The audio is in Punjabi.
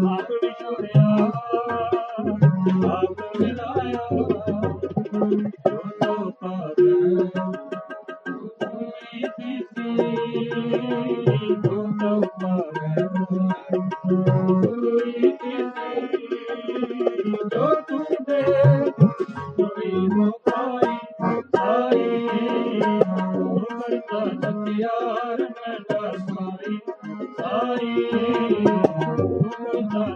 ਆਪ ਛੋੜਿਆ ਆਪ ਮਿਲਾਇਆ ਜੋ ਪਾਵੇ ਕੋਈ ਕਿਸੇ ਜੋ ਪਾਵੇ ਕੋਈ ਕਿਸੇ ਜੋ ਤੂੰ ਦੇ ਕੋਈ ਮੁਕਾਈ ਆਈ ਉਮਰ ਦਾ ਤਕਿਆਰ ਮੈਂ ਸਾਈ ਸਾਈ भाई